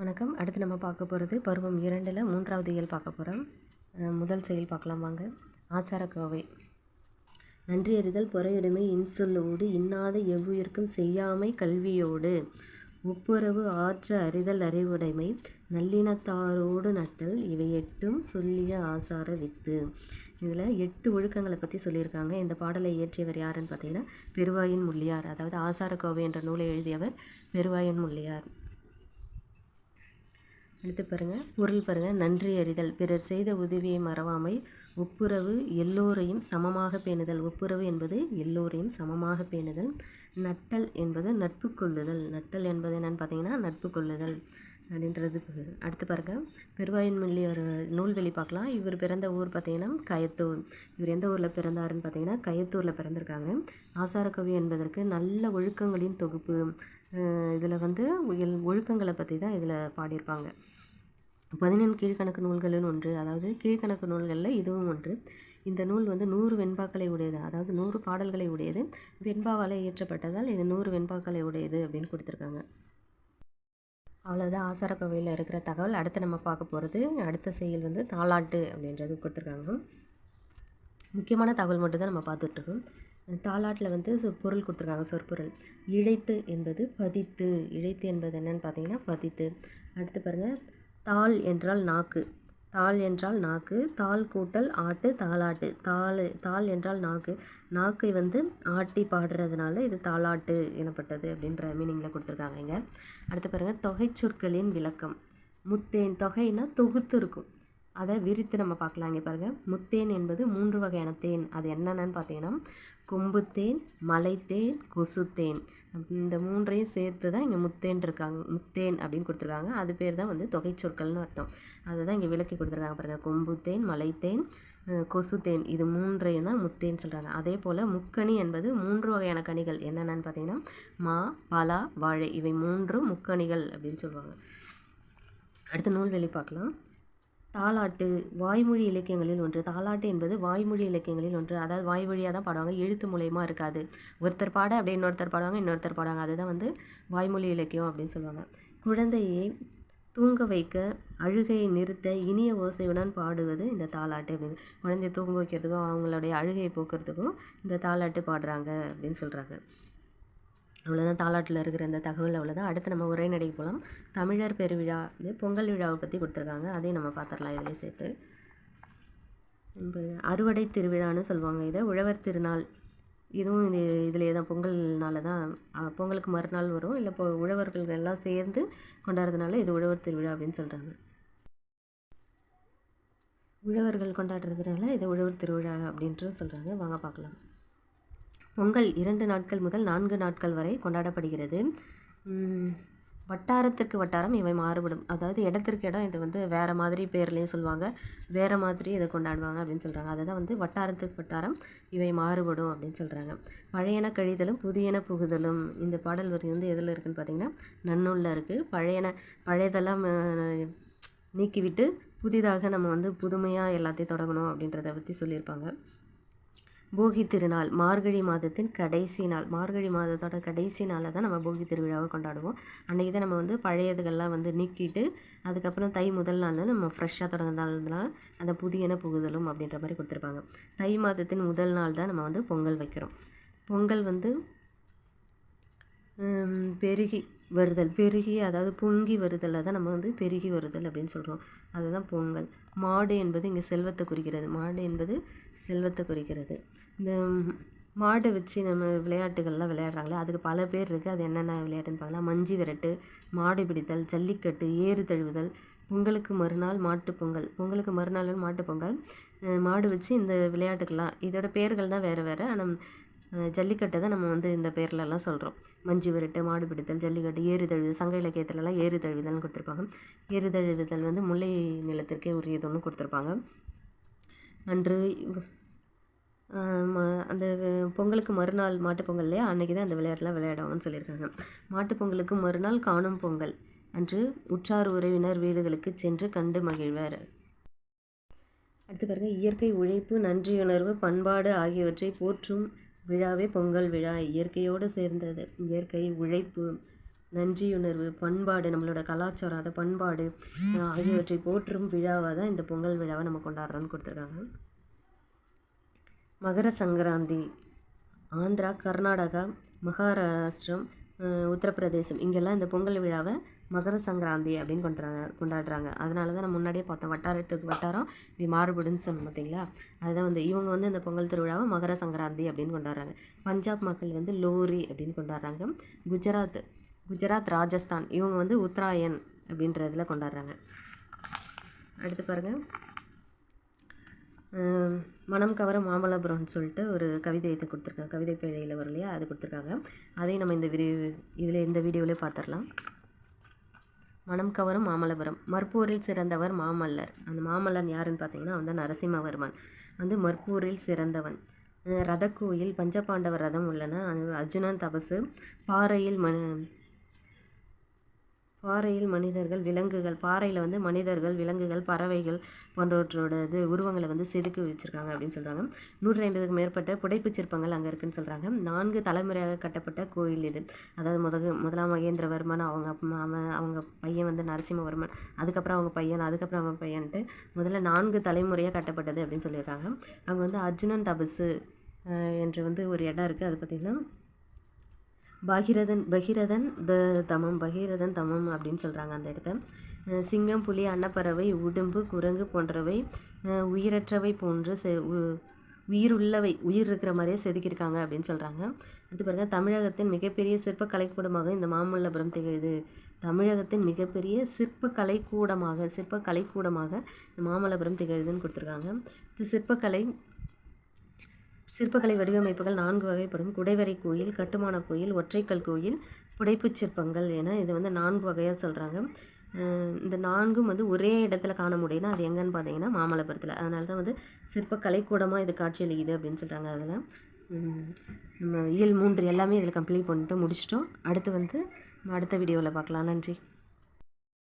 வணக்கம். அடுத்து நம்ம பார்க்க போகிறது பருவம் இரண்டில் மூன்றாவது இயல் பார்க்க போகிறோம் முதல் செயல் பார்க்கலாம் வாங்க. ஆசாரக்கோவை. நன்றி அறிதல் பொறையுடைமை இன்சொல்லோடு இன்னாத எவ்வுயிர்க்கும் செய்யாமை கல்வியோடு. ஒப்புரவு ஆற்ற அறிதல் அறிவுடைமை நல்லினத்தாரோடு நட்டல் இவை எட்டும் சொல்லிய ஆசார வித்து. இதில் எட்டு ஒழுக்கங்களை பற்றி சொல்லியிருக்காங்க. இந்த பாடலை இயற்றியவர் யாருன்னு பார்த்தீங்கன்னா பெருவாயின் முள்ளியார். அதாவது ஆசாரக்கோவை என்ற நூலை எழுதியவர் பெருவாயன் முள்ளியார். அடுத்து பாருங்கள் பொருள் பாருங்கள் நன்றி அறிதல். பிறர் செய்த உதவியை மறவாமை ஒப்புரவு எல்லோரையும் சமமாக பேணுதல். ஒப்புரவு என்பது எல்லோரையும் சமமாக பேணுதல். நட்டல் என்பது நட்பு கொள்ளுதல் நட்டல் என்பது என்னென்னு பார்த்தீங்கன்னா நட்பு கொள்ளுதல் அப்படின்றது. அடுத்து பாருங்க பெருவாயன்மல்லியார் நூல்வெளி பார்க்கலாம். இவர் பிறந்த ஊர் பார்த்தீங்கன்னா கயத்தூர். இவர் எந்த ஊரில் பிறந்தாருன்னு பார்த்தீங்கன்னா கயத்தூரில் பிறந்திருக்காங்க. ஆசாரக்கவி என்பதற்கு நல்ல ஒழுக்கங்களின் தொகுப்பு. இதில் வந்து ஒழுக்கங்களை பற்றி தான் இதில் பாடியிருப்பாங்க. பதினெண் கீழ்கணக்கு நூல்களில் ஒன்று அதாவது கீழ்கணக்கு நூல்களில் இதுவும் ஒன்று. இந்த நூல் வந்து நூறு வெண்பாக்களை உடையது அதாவது நூறு பாடல்களை உடையது. வெண்பாவால் இயற்றப்பட்டதால் இது நூறு வெண்பாக்களை உடையது அப்படின்னு கொடுத்துருக்காங்க. அவ்வளோதான் ஆசார கோவையில் இருக்கிற தகவல். அடுத்து நம்ம பார்க்க போகிறது அடுத்த செயல் வந்து தாளாட்டு அப்படின்றது கொடுத்துருக்காங்க. முக்கியமான தகவல் மட்டும் தான் நம்ம பார்த்துட்ருக்கோம். தாலாட்டில் வந்து பொருள் கொடுத்துருக்காங்க சொற்பொருள். இழைத்து என்பது பதித்து. இழைத்து என்பது என்னென்னு பார்த்தீங்கன்னா பதித்து. அடுத்து பாருங்கள் தாள் என்றால் நாக்கு. தாள் என்றால் நாக்கு. தாள் கூட்டல் ஆட்டு தாளாட்டு. தாள் தாள் என்றால் நாக்கு. நாக்கை வந்து ஆட்டி பாடுறதுனால இது தாளாட்டு எனப்பட்டது அப்படின்ற மீனிங்கில் கொடுத்துருக்காங்க இங்கே. அடுத்து பாருங்கள் தொகை சொற்களின் விளக்கம். முத்தேன் தொகைனா தொகுத்து இருக்கும். அதை விரித்து நம்ம பார்க்கலாம் இங்கே பாருங்கள் முத்தேன் என்பது மூன்று வகையான தேன். அது என்னென்னு பார்த்தீங்கன்னா கொம்புத்தேன் மலைத்தேன் கொசுத்தேன். இந்த மூன்றையும் சேர்த்து தான் இங்கே முத்தேன் இருக்காங்க முத்தேன் அப்படின்னு கொடுத்துருக்காங்க. அது பேர் தான் வந்து தொகை சொற்கள்னு அர்த்தம். அதை தான் இங்கே விளக்கி கொடுத்துருக்காங்க பாருங்கள் கொம்புத்தேன் மலைத்தேன் கொசுத்தேன் இது மூன்றையும் தான் முத்தேன்னு சொல்கிறாங்க அதே போல் முக்கணி என்பது மூன்று வகையான கனிகள். என்னென்னு பார்த்தீங்கன்னா மா பலா வாழை. இவை மூன்றும் முக்கணிகள் அப்படின்னு சொல்லுவாங்க. அடுத்த நூல்வெளி பார்க்கலாம். தாலாட்டு வாய்மொழி இலக்கியங்களில் ஒன்று. தாலாட்டு என்பது வாய்மொழி இலக்கியங்களில் ஒன்று. அதாவது வாய்மொழியாக தான் பாடுவாங்க. எழுத்து மூலயமா இருக்காது. ஒருத்தர் பாட அப்படியே இன்னொருத்தர் பாடுவாங்க. இன்னொருத்தர் பாடுவாங்க. அதுதான் வந்து வாய்மொழி இலக்கியம் அப்படின்னு சொல்லுவாங்க. குழந்தையை தூங்க வைக்க அழுகையை நிறுத்த இனிய ஓசையுடன் பாடுவது இந்த தாலாட்டு அப்படின்னு. குழந்தைய தூங்க வைக்கிறதுக்கும் அவங்களுடைய அழுகையை போக்குறதுக்கும் இந்த தாலாட்டு பாடுறாங்க அப்படின்னு சொல்கிறாங்க அவ்வளோதான் தாலாட்டில் இருக்கிற இந்த தகவல் அவ்வளோதான் அடுத்து நம்ம உரைநடைக்கு போகலாம் தமிழர் பெருவிழா இது பொங்கல் விழாவை பற்றி கொடுத்துருக்காங்க. அதையும் நம்ம பார்த்துடலாம் இதிலே சேர்த்து. அறுவடை திருவிழான்னு சொல்லுவாங்க இதை. உழவர் திருநாள். இதுவும் இது இதிலே தான் பொங்கல்னால தான் பொங்கலுக்கு மறுநாள் வரும். இல்லை இப்போ உழவர்கள் எல்லாம் சேர்ந்து கொண்டாடுறதுனால இது உழவர் திருவிழா அப்படின்னு சொல்கிறாங்க உழவர்கள் கொண்டாடுறதுனால இதை உழவர் திருவிழா அப்படின்ட்டு சொல்கிறாங்க வாங்க பார்க்கலாம். பொங்கல் இரண்டு நாட்கள் முதல் நான்கு நாட்கள் வரை கொண்டாடப்படுகிறது. வட்டாரத்திற்கு வட்டாரம் இவை மாறுபடும். அதாவது இடத்திற்கு இடம் இது வந்து வேறு மாதிரி பேர்லேயும் சொல்லுவாங்க. வேறு மாதிரி இதை கொண்டாடுவாங்க அப்படின்னு சொல்கிறாங்க அதை தான் வந்து வட்டாரத்துக்கு வட்டாரம் இவை மாறுபடும் அப்படின்னு சொல்கிறாங்க பழையன கழிதலும் புதியன புகுதலும் இந்த பாடல் வரி வந்து எதில் இருக்குதுன்னு பார்த்தீங்கன்னா நன்னூலில் இருக்குது பழையன பழையதெல்லாம் நீக்கிவிட்டு புதிதாக நம்ம வந்து புதுமையாக எல்லாத்தையும் தொடங்கணும் அப்படின்றத பற்றி சொல்லியிருப்பாங்க. போகி திருநாள் மார்கழி மாதத்தின் கடைசி நாள். மார்கழி மாதத்தோட கடைசி நாளில் தான் நம்ம போகி திருவிழாவை கொண்டாடுவோம். அன்றைக்கி தான் நம்ம வந்து பழையதுகள்லாம் வந்து நீக்கிட்டு அதுக்கப்புறம் தை முதல் நாள் நம்ம ஃப்ரெஷ்ஷாக தொடங்கினால்தான் அந்த புதியன புகுதலும் அப்படின்ற மாதிரி கொடுத்துருப்பாங்க. தை மாதத்தின் முதல் நாள் தான் நம்ம வந்து பொங்கல் வைக்கிறோம். பொங்கல் வந்து பெருகி வருதல் பெருகி அதாவது பொங்கி வருதல் தான் நம்ம வந்து பெருகி வருதல் அப்படின்னு சொல்கிறோம் அதுதான் பொங்கல். மாடு என்பது இங்கே செல்வத்தை குறிக்கிறது. மாடு என்பது செல்வத்தை குறிக்கிறது. இந்த மாடை வச்சு நம்ம விளையாட்டுகள்லாம் விளையாடுறாங்களே அதுக்கு பல பேர் இருக்குது அது என்னென்ன விளையாட்டுன்னு பார்க்கலாம். மஞ்சி விரட்டு மாடு பிடித்தல் ஜல்லிக்கட்டு ஏறு தழுவுதல் பொங்கலுக்கு மறுநாள் மாட்டு பொங்கல். பொங்கலுக்கு மறுநாள் மாட்டு பொங்கல். மாடு வச்சு இந்த விளையாட்டுக்கெல்லாம் இதோட பேர்கள் தான் வேறு வேறு. ஆனால் ஜல்லிக்கட்டை தான் நம்ம வந்து இந்த பேர்லலாம் சொல்கிறோம் மஞ்சு விரட்டு மாடு பிடித்தல் ஜல்லிக்கட்டு ஏறு சங்க இலக்கியத்துலலாம் ஏறு தழுவுதல்னு கொடுத்துருப்பாங்க. ஏறு தழுவுதல் வந்து முல்லை நிலத்திற்கே உரியதுன்னு கொடுத்துருப்பாங்க. அன்று அந்த பொங்கலுக்கு மறுநாள் மாட்டுப்பொங்கல்லையே இல்லையா? அன்றைக்கி தான் அந்த விளையாட்டுலாம் விளையாடுவாங்கன்னு சொல்லியிருக்காங்க. மாட்டுப் பொங்கலுக்கு மறுநாள் காணும் பொங்கல். அன்று உற்றார் உறவினர் வீடுகளுக்கு சென்று கண்டு மகிழ்வர். அடுத்து பாருங்க இயற்கை உழைப்பு நன்றியுணர்வு பண்பாடு ஆகியவற்றை போற்றும் விழாவே பொங்கல் விழா இயற்கையோடு சேர்ந்தது. இயற்கை உழைப்பு நன்றியுணர்வு பண்பாடு நம்மளோட கலாச்சாரம் அதை பண்பாடு ஆகியவற்றை போற்றும் விழாவாக தான் இந்த பொங்கல் விழாவை நம்ம கொண்டாடுறோம்னு கொடுத்துருக்காங்க. மகர சங்கராந்தி ஆந்திரா கர்நாடகா மகாராஷ்டிரம் உத்தரப்பிரதேசம். இங்கெல்லாம் இந்த பொங்கல் விழாவை மகர சங்கராந்தி அப்படின்னு கொண்டாடுறாங்க கொண்டாடுறாங்க. அதனால தான் நம்ம முன்னாடியே பார்த்தோம் வட்டாரத்துக்கு வட்டாரம் இப்படி மாறுபடுன்னு சொன்னோம் பார்த்தீங்களா? அதுதான் வந்து இவங்க வந்து இந்த பொங்கல் திருவிழாவை மகர சங்கராந்தி அப்படின்னு கொண்டாடுறாங்க. பஞ்சாப் மக்கள் வந்து லோரி அப்படின்னு கொண்டாடுறாங்க. குஜராத் குஜராத் ராஜஸ்தான் இவங்க வந்து உத்தராயன் அப்படின்றதுல கொண்டாடுறாங்க. அடுத்து பாருங்கள் மனம் கவர மாமல்லபுரம்னு சொல்லிட்டு ஒரு கவிதை இது கொடுத்துருக்காங்க. கவிதை பேழையில் வரும் இல்லையா அது கொடுத்துருக்காங்க. அதையும் நம்ம இந்த விரி இதில் இந்த வீடியோவிலே பார்த்துடலாம் மனம் கவரும் மாமல்லபுரம். மற்பூரில் சிறந்தவர் மாமல்லர். அந்த மாமல்லன் யாருன்னு பார்த்தீங்கன்னா அவன் தான் நரசிம்மவர்மன். வந்து மற்பூரில் சிறந்தவன். ரதக்கோயில் பஞ்சபாண்டவர் ரதம் உள்ளன. அது அர்ஜுனன் தபசு. பாறையில் ம பாறையில் மனிதர்கள் விலங்குகள் பாறையில் வந்து மனிதர்கள் விலங்குகள் பறவைகள் போன்றவற்றோட இது உருவங்களை வந்து செதுக்கி வச்சுருக்காங்க அப்படின்னு சொல்கிறாங்க நூற்றி ஐம்பதுக்கு மேற்பட்ட புடைப்புச் சிற்பங்கள் அங்கே இருக்குன்னு சொல்கிறாங்க நான்கு தலைமுறையாக கட்டப்பட்ட கோயில் இது. அதாவது முதக முதலாம் மகேந்திரவர்மன் அவங்க அவன் அவங்க பையன் வந்து நரசிம்மவர்மன் அதுக்கப்புறம் அவங்க பையன் அதுக்கப்புறம் அவங்க பையன்ட்டு முதல்ல நான்கு தலைமுறையாக கட்டப்பட்டது அப்படின்னு சொல்லியிருக்காங்க அங்கே வந்து அர்ஜுனன் தபசு என்று வந்து ஒரு இடம் இருக்குது அது பார்த்திங்கன்னா பகிரதன் பகிரதன் த தமம் பகிரதன் தமம் அப்படின்னு சொல்கிறாங்க அந்த இடத்த. சிங்கம் புலி அன்னப்பறவை உடும்பு குரங்கு போன்றவை உயிரற்றவை போன்று செ உ- உயிருள்ளவை உயிர் இருக்கிற மாதிரியே செதுக்கியிருக்காங்க அப்படின்னு சொல்கிறாங்க அடுத்து பாருங்கள் தமிழகத்தின் மிகப்பெரிய சிற்ப கலைக்கூடமாக இந்த மாமல்லபுரம் திகழுது. தமிழகத்தின் மிகப்பெரிய சிற்ப கலைக்கூடமாக சிற்ப கலைக்கூடமாக இந்த மாமல்லபுரம் திகழுதுன்னு கொடுத்துருக்காங்க. இது சிற்பக்கலை சிற்பக்கலை வடிவமைப்புகள் நான்கு வகைப்படும். குடைவரை கோயில் கட்டுமான கோயில் ஒற்றைக்கல் கோயில் புடைப்புச் சிற்பங்கள் என இது வந்து நான்கு வகையாக சொல்கிறாங்க இந்த நான்கும் வந்து ஒரே இடத்துல காண முடியும்னா அது எங்கன்னு பார்த்தீங்கன்னா மாமல்லபுரத்தில். அதனால தான் வந்து சிற்பக்கலைக்கூடமாக இது காட்சியளிக்குது அப்படின்னு சொல்கிறாங்க அதில். நம்ம இயல் மூன்று எல்லாமே இதில் கம்ப்ளீட் பண்ணிட்டு முடிச்சிட்டோம். அடுத்து வந்து அடுத்த வீடியோவில் பார்க்கலாம். நன்றி.